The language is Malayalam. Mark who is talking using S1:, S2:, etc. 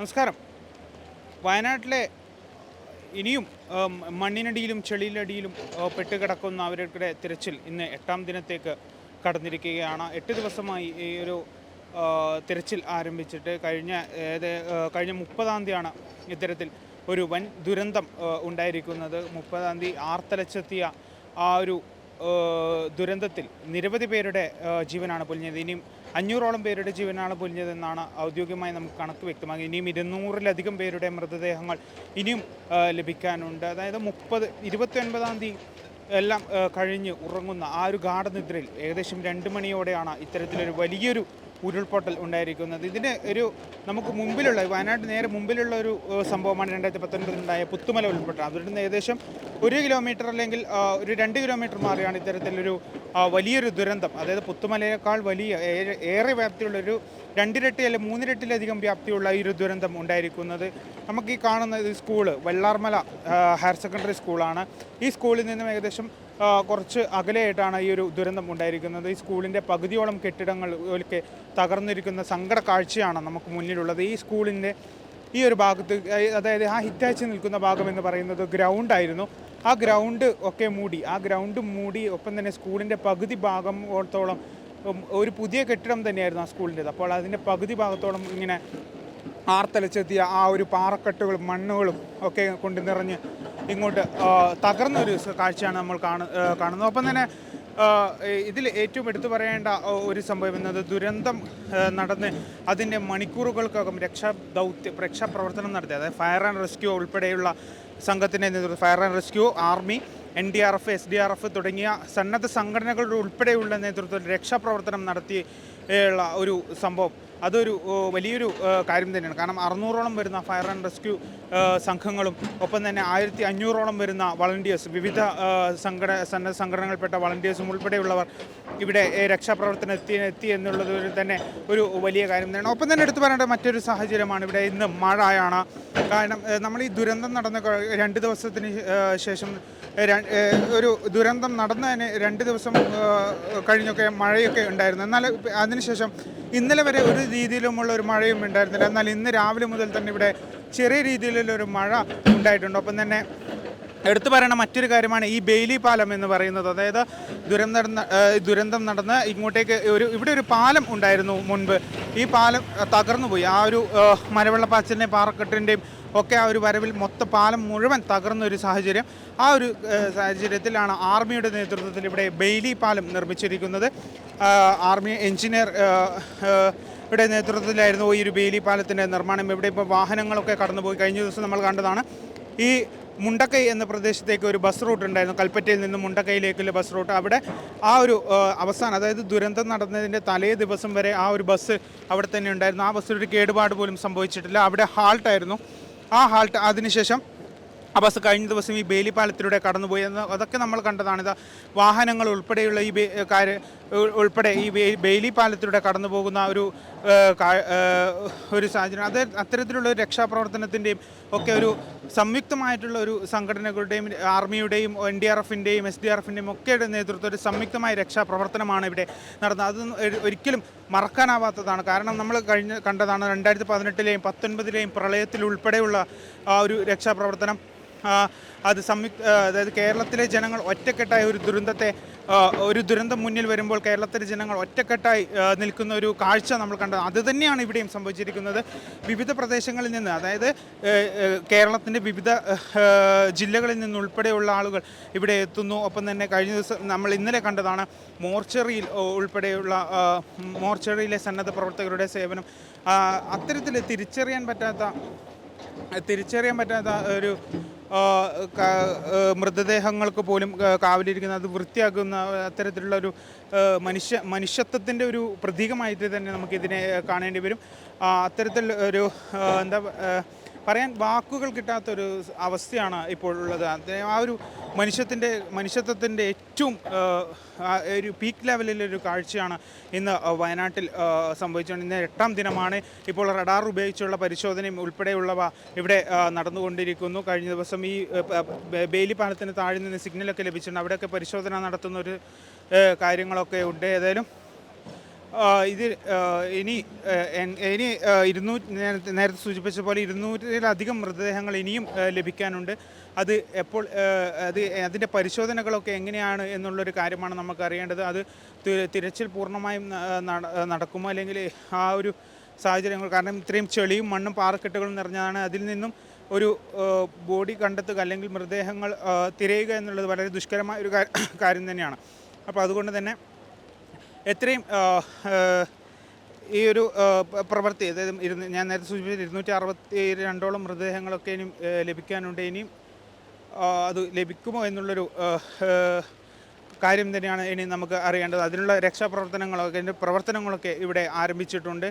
S1: നമസ്കാരം. വയനാട്ടിലെ ഇനിയും മണ്ണിനടിയിലും ചെളിയിലടിയിലും പെട്ടുകിടക്കുന്ന അവരുടെ തിരച്ചിൽ ഇന്ന് എട്ടാം ദിനത്തേക്ക് കടന്നിരിക്കുകയാണ്. എട്ട് ദിവസമായി ഈ ഒരു തിരച്ചിൽ ആരംഭിച്ചിട്ട് കഴിഞ്ഞ കഴിഞ്ഞ മുപ്പതാം തീയതിയാണ് ഇത്തരത്തിൽ ഒരു വൻ ദുരന്തം ഉണ്ടായിരിക്കുന്നത്. മുപ്പതാം തീയതി ആർത്തലച്ചെത്തിയ ആ ഒരു ദുരന്തത്തിൽ നിരവധി പേരുടെ ജീവനാണ് പൊലിഞ്ഞത്. ഇനിയും അഞ്ഞൂറോളം പേരുടെ ജീവനാണ് പൊലിഞ്ഞതെന്നാണ് ഔദ്യോഗികമായി നമുക്ക് കണക്ക് വ്യക്തമാകും ഇനിയും ഇരുന്നൂറിലധികം പേരുടെ മൃതദേഹങ്ങൾ ഇനിയും ലഭിക്കാനുണ്ട്. അതായത് മുപ്പത് ഇരുപത്തി ഒൻപതാം തീയതി എല്ലാം കഴിഞ്ഞ് ഉറങ്ങുന്ന ആ ഒരു ഗാഠനിദ്രയിൽ ഏകദേശം രണ്ട് മണിയോടെയാണ് ഇത്തരത്തിലൊരു വലിയൊരു ഉരുൾപൊട്ടൽ ഉണ്ടായിരിക്കുന്നത്. ഇതിന് ഒരു നമുക്ക് മുമ്പിലുള്ള വയനാട് നേരെ മുമ്പിലുള്ള ഒരു സംഭവമാണ് രണ്ടായിരത്തി പത്തൊൻപതിലുണ്ടായ പുത്തുമല ഉരുൾപൊട്ടൽ. അതിൽ ഏകദേശം ഒരു കിലോമീറ്റർ അല്ലെങ്കിൽ ഒരു രണ്ട് കിലോമീറ്റർ മാറിയാണ് ഇത്തരത്തിലൊരു വലിയൊരു ദുരന്തം. അതായത് പുത്തുമലയേക്കാൾ വലിയ ഏറെ- വ്യാപ്തിയുള്ളൊരു രണ്ടിരട്ടി അല്ലെങ്കിൽ മൂന്നിരട്ടിലധികം വ്യാപ്തിയുള്ള ഈ ഒരു ദുരന്തം ഉണ്ടായിരിക്കുന്നത്. നമുക്ക് ഈ കാണുന്ന സ്കൂൾ വെള്ളാർമല ഹയർ സെക്കൻഡറി സ്കൂളാണ്. ഈ സ്കൂളിൽ നിന്നും ഏകദേശം കുറച്ച് അകലെയായിട്ടാണ് ഈ ഒരു ദുരന്തം ഉണ്ടായിരിക്കുന്നത്. ഈ സ്കൂളിന്റെ പകുതിയോളം കെട്ടിടങ്ങൾ ഒക്കെ തകർന്നിരിക്കുന്ന സങ്കട കാഴ്ചയാണ് നമുക്ക് മുന്നിലുള്ളത്. ഈ സ്കൂളിന്റെ ഈ ഒരു ഭാഗത്ത് അതായത് ആ ഹിറ്റാച്ച് നിൽക്കുന്ന ഭാഗം എന്ന് പറയുന്നത് ഗ്രൗണ്ട് ആയിരുന്നു ആ ഗ്രൗണ്ട് ഒക്കെ മൂടി ആ ഗ്രൗണ്ട് മൂടി ഒപ്പം തന്നെ സ്കൂളിന്റെ പകുതി ഭാഗം ഓർത്തോളം ഒരു പുതിയ കെട്ടിടം തന്നെയായിരുന്നു ആ സ്കൂളിന്റെത്. അപ്പോൾ അതിന്റെ പകുതി ഭാഗത്തോളം ഇങ്ങനെ ആർത്തലച്ചെത്തിയ ആ ഒരു പാറക്കെട്ടുകളും മണ്ണുകളും ഒക്കെ കൊണ്ട് നിറഞ്ഞ് ഇങ്ങോട്ട് തകർന്നൊരു കാഴ്ചയാണ് നമ്മൾ കാണു കാണുന്നത്. ഒപ്പം തന്നെ ഇതിൽ ഏറ്റവും എടുത്തു പറയേണ്ട ഒരു സംഭവം എന്നത് ദുരന്തം നടന്ന് അതിന്റെ മണിക്കൂറുകൾക്കകം രക്ഷാ ദൗത്യ രക്ഷാപ്രവർത്തനം നടത്തി. അതായത് ഫയർ ആൻഡ് റെസ്ക്യൂ ഉൾപ്പെടെയുള്ള സംഘത്തിന്റെ നേതൃത്വം fire and rescue army N D R F S D R F തുടങ്ങിയ സന്നദ്ധ സംഘടനകളുടെ ഉൾപ്പെടെയുള്ള നേതൃത്വത്തിൽ രക്ഷാപ്രവർത്തനം നടത്തിയുള്ള ഒരു സംഭവം. അതൊരു വലിയൊരു കാര്യം തന്നെയാണ്. കാരണം അറുന്നൂറോളം വരുന്ന ഫയർ ആൻഡ് റെസ്ക്യൂ സംഘങ്ങളും ഒപ്പം തന്നെ ആയിരത്തി അഞ്ഞൂറോളം വരുന്ന വളണ്ടിയേഴ്സ് വിവിധ സംഘട സന്നദ്ധ സംഘടനകൾപ്പെട്ട വളണ്ടിയേഴ്സും ഉൾപ്പെടെയുള്ളവർ ഇവിടെ രക്ഷാപ്രവർത്തനം എത്തി എത്തി എന്നുള്ളത് തന്നെ ഒരു വലിയ കാര്യം തന്നെയാണ്. ഒപ്പം തന്നെ എടുത്തു പറയേണ്ട മറ്റൊരു സാഹചര്യമാണ് ഇവിടെ ഇന്ന് മഴയാണ്. കാരണം നമ്മൾ ഈ ദുരന്തം നടന്ന രണ്ട് ദിവസത്തിന് ശേഷം ഒരു ദുരന്തം നടന്നതിന് രണ്ട് ദിവസം കഴിഞ്ഞൊക്കെ മഴയൊക്കെ ഉണ്ടായിരുന്നു. എന്നാൽ അതിനുശേഷം ഇന്നലെ വരെ ഒരു രീതിയിലുമുള്ള ഒരു മഴയും ഉണ്ടായിരുന്നില്ല. എന്നാൽ ഇന്ന് രാവിലെ മുതൽ തന്നെ ഇവിടെ ചെറിയ രീതിയിലുള്ള ഒരു മഴ ഉണ്ടായിട്ടുണ്ട്. ഒപ്പം തന്നെ എടുത്തു പറയണ മറ്റൊരു കാര്യമാണ് ഈ ബെയിലി പാലം എന്ന് പറയുന്നത്. അതായത് ദുരന്തം ദുരന്തം നടന്ന് ഇങ്ങോട്ടേക്ക് ഒരു ഇവിടെ ഒരു പാലം ഉണ്ടായിരുന്നു മുൻപ്. ഈ പാലം തകർന്നുപോയി. തകർന്നു പോയി ആ ഒരു ഏഹ് മലവെള്ളപ്പാച്ചിലിന്റെയും പാറക്കെട്ടിന്റെയും ഒക്കെ ആ ഒരു വരവിൽ മൊത്ത പാലം മുഴുവൻ തകർന്ന ഒരു സാഹചര്യം. ആ ഒരു സാഹചര്യത്തിലാണ് ആർമിയുടെ നേതൃത്വത്തിൽ ഇവിടെ ബെയിലി പാലം നിർമ്മിച്ചിരിക്കുന്നത്. ആർമി എഞ്ചിനീയർ ഇവിടെ നേതൃത്വത്തിലായിരുന്നു ഈ ഒരു ബെയിലി പാലത്തിന്റെ നിർമ്മാണം. ഇവിടെ ഇപ്പോൾ വാഹനങ്ങളൊക്കെ കടന്നുപോയി. കഴിഞ്ഞ ദിവസം നമ്മൾ കണ്ടതാണ് ഈ മുണ്ടക്കൈ എന്ന പ്രദേശത്തേക്ക് ഒരു ബസ് റൂട്ട് ഉണ്ടായിരുന്നു. കൽപ്പറ്റയിൽ നിന്ന് മുണ്ടക്കൈയിലേക്കുള്ള ബസ് റൂട്ട്. അവിടെ ആ ഒരു അവസാനം അതായത് ദുരന്തം നടന്നതിന്റെ തലേ ദിവസം വരെ ആ ഒരു ബസ് അവിടെ തന്നെ ഉണ്ടായിരുന്നു. ആ ബസ്സിൽ ഒരു കേടുപാട് പോലും സംഭവിച്ചിട്ടില്ല. അവിടെ ഹാൾട്ടായിരുന്നു ആ ഹാൾട്ട് അതിനുശേഷം ആ ബസ് കഴിഞ്ഞ ദിവസം ഈ ബേലിപ്പാലത്തിലൂടെ കടന്നുപോയി. എന്ന് അതൊക്കെ നമ്മൾ കണ്ടതാണ്. വാഹനങ്ങൾ ഉൾപ്പെടെയുള്ള ഈ കാര്യ ഉൾപ്പെടെ ഈ ബെയിലി പാലത്തിലൂടെ കടന്നു പോകുന്ന ഒരു ഒരു സാഹചര്യം അത് അത്തരത്തിലുള്ള ഒരു രക്ഷാപ്രവർത്തനത്തിന്റെയും ഒക്കെ ഒരു സംയുക്തമായിട്ടുള്ള ഒരു സംഘടനകളുടെയും ആർമിയുടെയും എൻ ഡി ആർ എഫിന്റെയും എസ് ഡി ആർ എഫിന്റെയും ഒക്കെയുടെ നേതൃത്വത്തിൽ സംയുക്തമായ രക്ഷാപ്രവർത്തനമാണ് ഇവിടെ നടന്നത്. അത് ഒരിക്കലും മറക്കാനാവാത്തതാണ്. കാരണം നമ്മൾ കഴിഞ്ഞ കണ്ടതാണ് രണ്ടായിരത്തി പതിനെട്ടിലെയും പത്തൊൻപതിലെയും പ്രളയത്തിൽ ഉൾപ്പെടെയുള്ള ആ ഒരു രക്ഷാപ്രവർത്തനം അത് സംയുക്ത അതായത് കേരളത്തിലെ ജനങ്ങൾ ഒറ്റക്കെട്ടായി ഒരു ദുരന്തത്തെ ഒരു ദുരന്തം മുന്നിൽ വരുമ്പോൾ കേരളത്തിലെ ജനങ്ങൾ ഒറ്റക്കെട്ടായി നിൽക്കുന്ന ഒരു കാഴ്ച നമ്മൾ കണ്ടത്. അത് തന്നെയാണ് ഇവിടെയും സംഭവിച്ചിരിക്കുന്നത്. വിവിധ പ്രദേശങ്ങളിൽ നിന്ന് അതായത് കേരളത്തിന്റെ വിവിധ ജില്ലകളിൽ നിന്നുൾപ്പെടെയുള്ള ആളുകൾ ഇവിടെ എത്തുന്നു. ഒപ്പം തന്നെ കഴിഞ്ഞ ദിവസം നമ്മൾ ഇന്നലെ കണ്ടതാണ് മോർച്ചറിയിൽ ഉൾപ്പെടെയുള്ള മോർച്ചറിയിലെ സന്നദ്ധ പ്രവർത്തകരുടെ സേവനം. അത്തരത്തിൽ തിരിച്ചറിയാൻ പറ്റാത്ത തിരിച്ചറിയാൻ പറ്റാത്ത ഒരു മൃതദേഹങ്ങൾക്ക് പോലും കാവലിരിക്കുന്ന അത് വൃത്തിയാക്കുന്ന അത്തരത്തിലുള്ള ഒരു മനുഷ്യ മനുഷ്യത്വത്തിന്റെ ഒരു പ്രതീകമായിട്ട് തന്നെ നമുക്കിതിനെ കാണേണ്ടി വരും. അത്തരത്തിൽ ഒരു എന്താ പറയാൻ വാക്കുകൾ കിട്ടാത്തൊരു അവസ്ഥയാണ് ഇപ്പോൾ ഉള്ളത്. ആ ഒരു മനുഷ്യത്തിന്റെ മനുഷ്യത്വത്തിന്റെ ഏറ്റവും ഒരു പീക്ക് ലെവലിലൊരു കാഴ്ചയാണ് ഇന്ന് വയനാട്ടിൽ സംഭവിച്ചുകൊണ്ട് ഇന്ന് എട്ടാം ദിനമാണ്. ഇപ്പോൾ റഡാർ ഉപയോഗിച്ചുള്ള പരിശോധനയും ഉൾപ്പെടെയുള്ളവ ഇവിടെ നടന്നുകൊണ്ടിരിക്കുന്നു. കഴിഞ്ഞ ദിവസം ഈ ബേലി പാലത്തിന് താഴെ നിന്ന് സിഗ്നലൊക്കെ ലഭിച്ചിട്ടുണ്ട്. അവിടെയൊക്കെ പരിശോധന നടത്തുന്ന ഒരു കാര്യങ്ങളൊക്കെ ഉണ്ട്. ഏതായാലും ഇത് ഇനി ഇനി ഇരുന്നൂറ്റി നേരത്തെ സൂചിപ്പിച്ച പോലെ ഇരുന്നൂറ്റിലധികം മൃതദേഹങ്ങൾ ഇനിയും ലഭിക്കാനുണ്ട്. അത് എപ്പോൾ അത് അതിന്റെ പരിശോധനകളൊക്കെ എങ്ങനെയാണ് എന്നുള്ളൊരു കാര്യമാണ് നമുക്കറിയേണ്ടത്. അത് തിരച്ചിൽ പൂർണമായും നടക്കുമോ? അല്ലെങ്കിൽ ആ ഒരു സാഹചര്യങ്ങൾ കാരണം ഇത്രയും ചെളിയും മണ്ണും പാറക്കെട്ടുകളും നിറഞ്ഞതാണ്. അതിൽ നിന്നും ഒരു ബോഡി കണ്ടെത്തുക അല്ലെങ്കിൽ മൃതദേഹങ്ങൾ തിരയുക എന്നുള്ളത് വളരെ ദുഷ്കരമായ ഒരു കാര്യം തന്നെയാണ്. അപ്പോൾ അതുകൊണ്ട് തന്നെ എത്രയും ഈ ഒരു പ്രവൃത്തി അതായത് ഇരുന്ന് ഞാൻ നേരത്തെ സൂചിപ്പിച്ചത് ഇരുന്നൂറ്റി അറുപത്തി രണ്ടോളം മൃതദേഹങ്ങളൊക്കെ ഇനിയും ലഭിക്കാനുണ്ട്. ഇനിയും അത് ലഭിക്കുമോ എന്നുള്ളൊരു കാര്യം തന്നെയാണ് ഇനി നമുക്ക് അറിയേണ്ടത്. അതിനുള്ള രക്ഷാപ്രവർത്തനങ്ങളൊക്കെ അതിന്റെ പ്രവർത്തനങ്ങളൊക്കെ ഇവിടെ ആരംഭിച്ചിട്ടുണ്ട്.